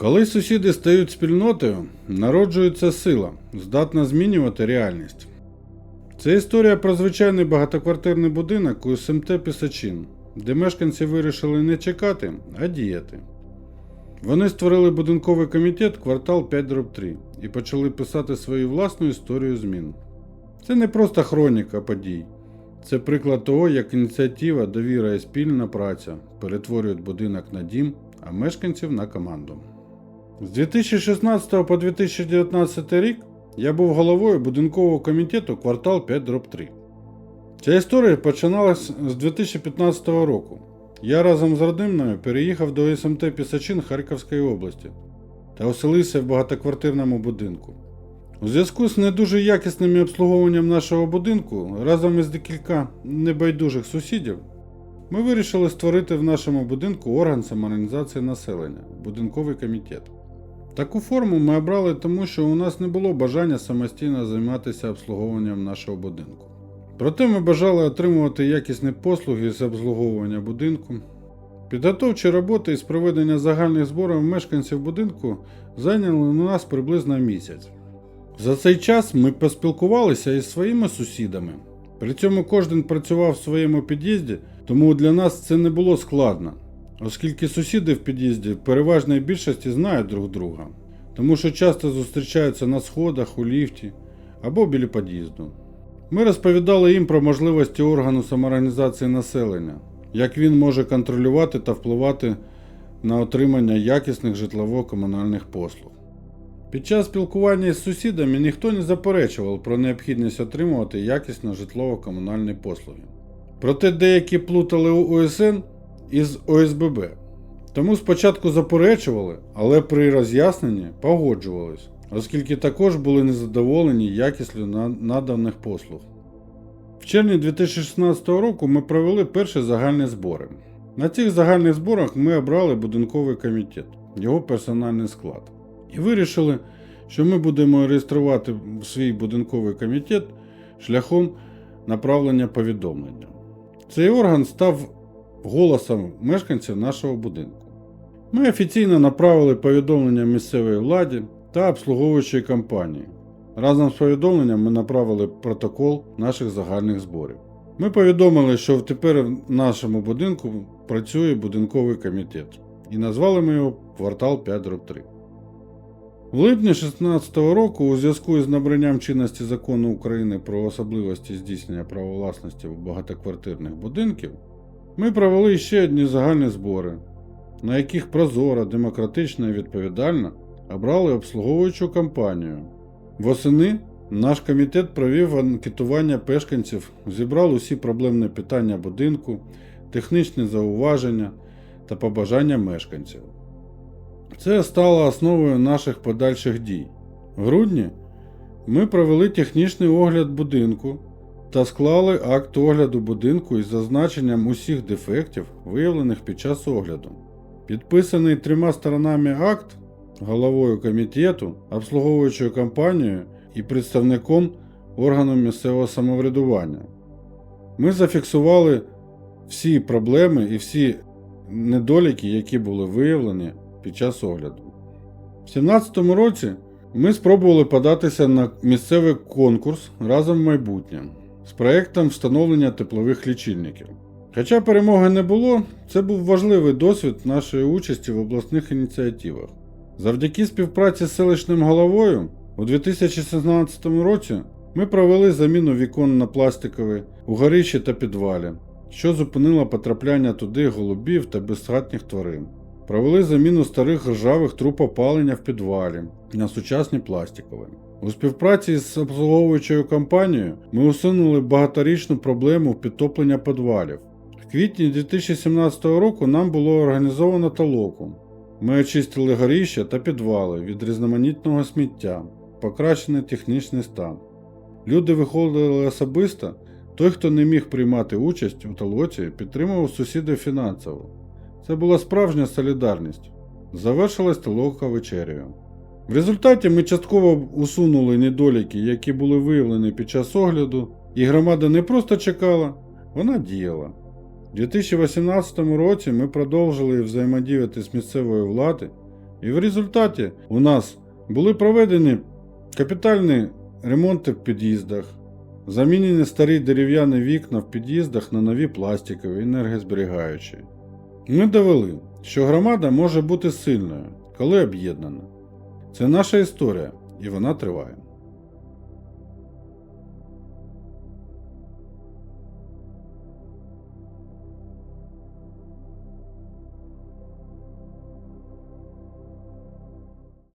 Коли сусіди стають спільнотою, народжується сила, здатна змінювати реальність. Це історія про звичайний багатоквартирний будинок у СМТ Пісачин, де мешканці вирішили не чекати, а діяти. Вони створили будинковий комітет квартал 5 3 і почали писати свою власну історію змін. Це не просто хроніка подій, це приклад того, як ініціатива, довіра і спільна праця перетворюють будинок на дім, а мешканців на команду. З 2016 по 2019 рік я був головою будинкового комітету квартал 5 3. Ця історія починалась з 2015 року. Я разом з родиною переїхав до СМТ Пісачин Харківської області та оселився в багатоквартирному будинку. У зв'язку з не дуже якісним обслуговуванням нашого будинку разом із декілька небайдужих сусідів ми вирішили створити в нашому будинку орган самоорганізації населення будинковий комітет. Таку форму ми обрали тому, що у нас не було бажання самостійно займатися обслуговуванням нашого будинку. Проте ми бажали отримувати якісні послуги з обслуговування будинку. Підготовчі роботи із проведення загальних зборів мешканців будинку зайняли у нас приблизно місяць. За цей час ми поспілкувалися із своїми сусідами. При цьому кожен працював в своєму під'їзді, тому для нас це не було складно, оскільки сусіди в під'їзді в переважній більшості знають друг друга, тому що часто зустрічаються на сходах, у ліфті або біля під'їзду. Ми розповідали їм про можливості органу самоорганізації населення, як він може контролювати та впливати на отримання якісних житлово-комунальних послуг. Під час спілкування із сусідами ніхто не заперечував про необхідність отримувати якісно житлово-комунальні послуги. Проте деякі плутали ОСН із ОСББ. Тому спочатку заперечували, але при роз'ясненні погоджувались, оскільки також були незадоволені якістю наданих послуг. В червні 2016 року ми провели перші загальні збори. На цих загальних зборах ми обрали будинковий комітет, його персональний склад. І вирішили, що ми будемо реєструвати свій будинковий комітет шляхом направлення повідомлення. Цей орган став голосом мешканців нашого будинку. Ми офіційно направили повідомлення місцевій владі та обслуговуючій компанії. Разом з повідомленням ми направили протокол наших загальних зборів. Ми повідомили, що тепер в нашому будинку працює будинковий комітет, і назвали ми його квартал 5 3. В липні 2016 року, у зв'язку із набранням чинності закону України про особливості здійснення права власності в багатоквартирних будинків, ми провели ще одні загальні збори, на яких прозоро, демократично і відповідально обрали обслуговуючу компанію. Восени наш комітет провів анкетування мешканців, зібрав усі проблемні питання будинку, технічні зауваження та побажання мешканців. Це стало основою наших подальших дій. В грудні ми провели технічний огляд будинку та склали акт огляду будинку із зазначенням усіх дефектів, виявлених під час огляду. Підписаний трьома сторонами акт головою комітету, обслуговуючою компанією і представником органу місцевого самоврядування. Ми зафіксували всі проблеми і всі недоліки, які були виявлені під час огляду. В 2017 році ми спробували податися на місцевий конкурс разом в майбутнє з проєктом встановлення теплових лічильників. Хоча перемоги не було, це був важливий досвід нашої участі в обласних ініціативах. Завдяки співпраці з селищним головою у 2016 році ми провели заміну вікон на пластикові у горищі та підвалі, що зупинило потрапляння туди голубів та безхатніх тварин. Провели заміну старих ржавих труб опалення в підвалі на сучасні пластикові. У співпраці з обслуговуючою компанією ми усунули багаторічну проблему підтоплення підвалів. В квітні 2017 року нам було організовано толоку. Ми очистили горіща та підвали від різноманітного сміття, покращений технічний стан. Люди виходили особисто, той, хто не міг приймати участь у толоці, підтримував сусідів фінансово. Це була справжня солідарність. Завершилась толока вечерею. В результаті ми частково усунули недоліки, які були виявлені під час огляду, і громада не просто чекала, вона діяла. У 2018 році ми продовжили взаємодіяти з місцевою владою І в результаті у нас були проведені капітальні ремонти в під'їздах, замінені старі дерев'яні вікна в під'їздах на нові пластикові енергозберігаючі. Ми довели, що громада може бути сильною, коли об'єднана. Це наша історія, і вона триває.